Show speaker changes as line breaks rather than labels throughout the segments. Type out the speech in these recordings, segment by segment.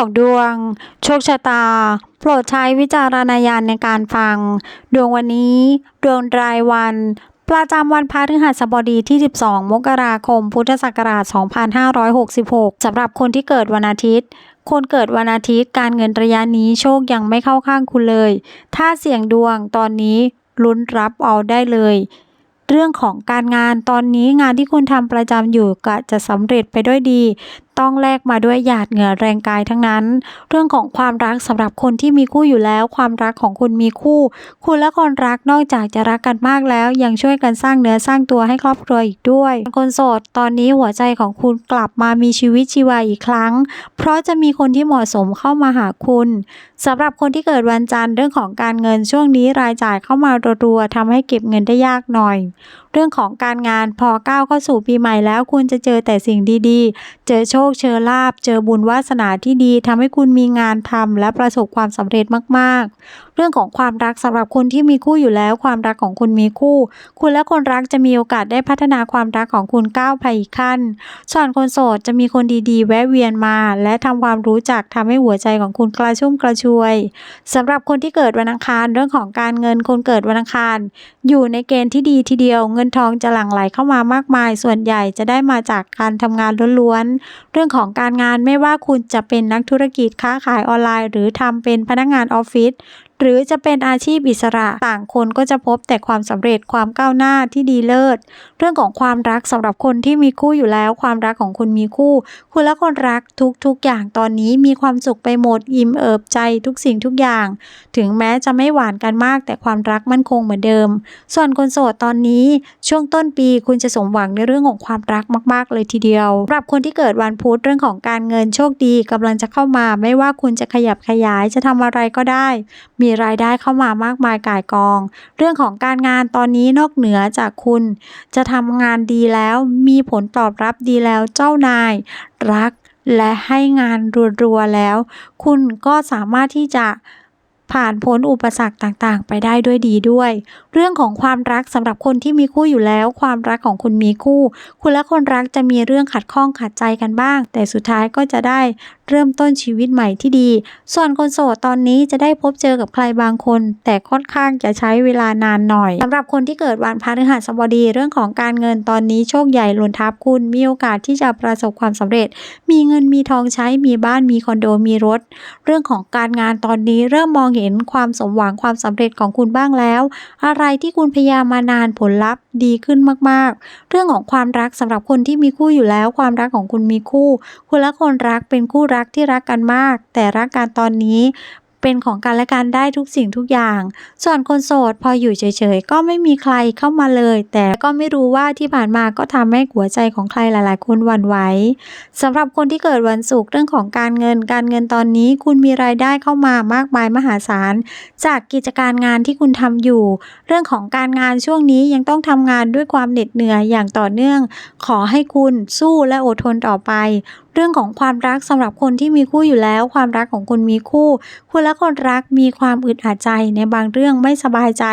ของดวง โชคชะตา โปรดใช้วิจารณญาณในการฟัง ดวงวันนี้ ดวงรายวัน ประจำวันพฤหัสบดีที่ 12 มกราคม พุทธศักราช 2566 สำหรับคนที่เกิดวันอาทิตย์คนเกิดวันอาทิตย์การเงินระยะนี้โชคยังไม่เข้าข้างคุณเลย ถ้าเสี่ยงดวงตอนนี้ลุ้นรับเอาได้เลย เรื่องของการงานตอนนี้งานที่คุณทำประจำอยู่ก็จะสำเร็จไปด้วยดี ต้องแลกมาด้วยหยาดเหงื่อแรงกายทั้งนั้น เรื่องของความรักสำหรับคนที่มีคู่อยู่แล้ว ความรักของคุณมีคู่ คุณและคนรักนอกจากจะรักกันมากแล้ว ยังช่วยกันสร้างเนื้อสร้างตัวให้ครอบครัวอีกด้วย คนโสดตอนนี้หัวใจของคุณกลับมามีชีวิตชีวาอีกครั้ง เพราะจะมีคนที่เหมาะสมเข้ามาหาคุณสำหรับคนที่เกิดวันจันทร์เรื่องของการเงินช่วงนี้รายจ่ายเข้ามารัวๆทำให้เก็บเงินได้ยากหน่อย เรื่องของการงานพอก้าวเข้าสู่ปีใหม่แล้ว คุณจะเจอแต่สิ่งดีๆ เจอโชคคเจอลาบ เจอบุญวาสนาที่ดีทำให้คุณมีงานทำและประสบความสำเร็จมากๆ เรื่องของความรักสำหรับคนที่มีคู่อยู่แล้ว ความรักของคุณมีคู่ คุณและคนรักจะมีโอกาสได้พัฒนาความรักของคุณก้าวไปอีกขั้น ส่วนคนโสดจะมีคนดีๆ แวะเวียนมา และทำความรู้จักทำให้หัวใจของคุณกระชุ่มกระชวยสำหรับคนที่เกิดวันอังคาร เรื่องของการเงินคนเกิดวันอังคาร อยู่ในเกณฑ์ที่ดีทีเดียว เงินทองจะหลั่งไหลเข้ามามากมาย ส่วนใหญ่จะได้มาจากการทำงานล้วนๆเรื่องของการงานไม่ว่าคุณจะเป็นนักธุรกิจค้าขายออนไลน์ หรือทำเป็นพนักงานออฟฟิศ หรือจะเป็นอาชีพอิสระต่างคนก็จะพบแต่ความสำเร็จความก้าวหน้าที่ดีเลิศ เรื่องของความรักสำหรับคนที่มีคู่อยู่แล้ว ความรักของคุณมีคู่ คุณและคนรักทุกๆอย่างตอนนี้มีความสุขไปหมดอิ่มเอิบใจทุกสิ่งทุกอย่าง ถึงแม้จะไม่หวานกันมาก แต่ความรักมั่นคงเหมือนเดิม ส่วนคนโสดตอนนี้ช่วงต้นปีคุณจะสมหวังในเรื่องของความรักมาก ๆ เลยทีเดียวสำหรับคนที่เกิดวันพุธเรื่องของการเงินโชคดีกำลังจะเข้ามา ไม่ว่าคุณจะขยับขยายจะทำอะไรก็ได้มีีรายได้เข้ามามากมายก่ายกอง เรื่องของการงานตอนนี้นอกเหนือจากคุณ จะทำงานดีแล้วมีผลตอบรับดีแล้วเจ้านาย รักและให้งานรัวๆแล้ว คุณก็สามารถที่จะ ผ่านพ้นอุปสรรคต่างๆ ไปได้ด้วยดีด้วย เรื่องของความรักสำหรับคนที่มีคู่อยู่แล้ว ความรักของคุณมีคู่ คุณและคนรักจะมีเรื่องขัดข้องขัดใจกันบ้าง แต่สุดท้ายก็จะได้เริ่มต้นชีวิตใหม่ที่ดี ส่วนคนโสดตอนนี้จะได้พบเจอกับใครบางคน แต่ค่อนข้างจะใช้เวลานานหน่อยสำหรับคนที่เกิดวันพฤหัสบดีเรื่องของการเงินตอนนี้โชคใหญ่หล่นทับคุณมีโอกาสที่จะประสบความสำเร็จ มีเงินมีทองใช้มีบ้านมีคอนโดมีรถ เรื่องของการงานตอนนี้เริ่มมองเห็นความสมหวังความสำเร็จของคุณบ้างแล้ว อะไรที่คุณพยายามมานานผลลัพธ์ดีขึ้นมากๆ เรื่องของความรักสำหรับคนที่มีคู่อยู่แล้ว ความรักของคุณมีคู่ คุณและคนรักเป็นคู่รักที่รักกันมาก แต่รักกันตอนนี้ เป็นของกันและกันได้ทุกสิ่งทุกอย่าง ส่วนคนโสดพออยู่เฉยๆ ก็ไม่มีใครเข้ามาเลย แต่ก็ไม่รู้ว่าที่ผ่านมาก็ทำให้หัวใจของใครหลายๆ คนหวั่นไหวสำหรับคนที่เกิดวันศุกร์เรื่องของการเงิน การเงินตอนนี้คุณมีรายได้เข้ามามากมายมหาศาล จากกิจการงานที่คุณทำอยู่ เรื่องของการงานช่วงนี้ยังต้องทำงานด้วยความเหน็ดเหนื่อยอย่างต่อเนื่อง ขอให้คุณสู้และอดทนต่อไป เรื่องของความรักสำหรับคนที่มีคู่อยู่แล้ว ความรักของคุณมีคู่ คุณและคนรักมีความอึดอัดใจในบางเรื่องไม่สบายใจ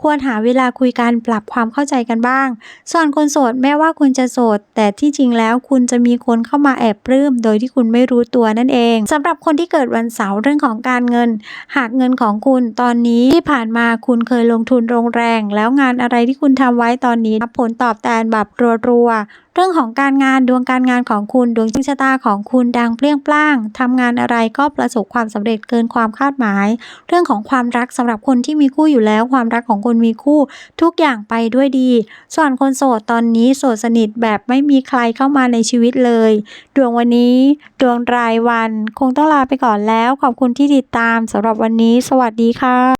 ควรหาเวลาคุยกันปรับความเข้าใจกันบ้าง ส่วนคนโสดแม้ว่าคุณจะโสด แต่ที่จริงแล้วคุณจะมีคนเข้ามาแอบปลื้มโดยที่คุณไม่รู้ตัวนั่นเองสำหรับคนที่เกิดวันเสาร์เรื่องของการเงิน หากเงินของคุณตอนนี้ที่ผ่านมาคุณเคยลงทุนลงแรง แล้วงานอะไรที่คุณทำไว้ตอนนี้ผลตอบแทนแบบรัวๆเรื่องของการงานดวงการงานของคุณดวงชะตาของคุณดังเปรี้ยงปร้างทำงานอะไรก็ประสบความสำเร็จเกินความคาดหมาย เรื่องของความรักสำหรับคนที่มีคู่อยู่แล้ว ความรักของคนมีคู่ ทุกอย่างไปด้วยดี ส่วนคนโสดตอนนี้โสดสนิทแบบไม่มีใครเข้ามาในชีวิตเลย ดวงวันนี้ ดวงรายวัน คงต้องลาไปก่อนแล้ว ขอบคุณที่ติดตามสำหรับวันนี้ สวัสดีค่ะ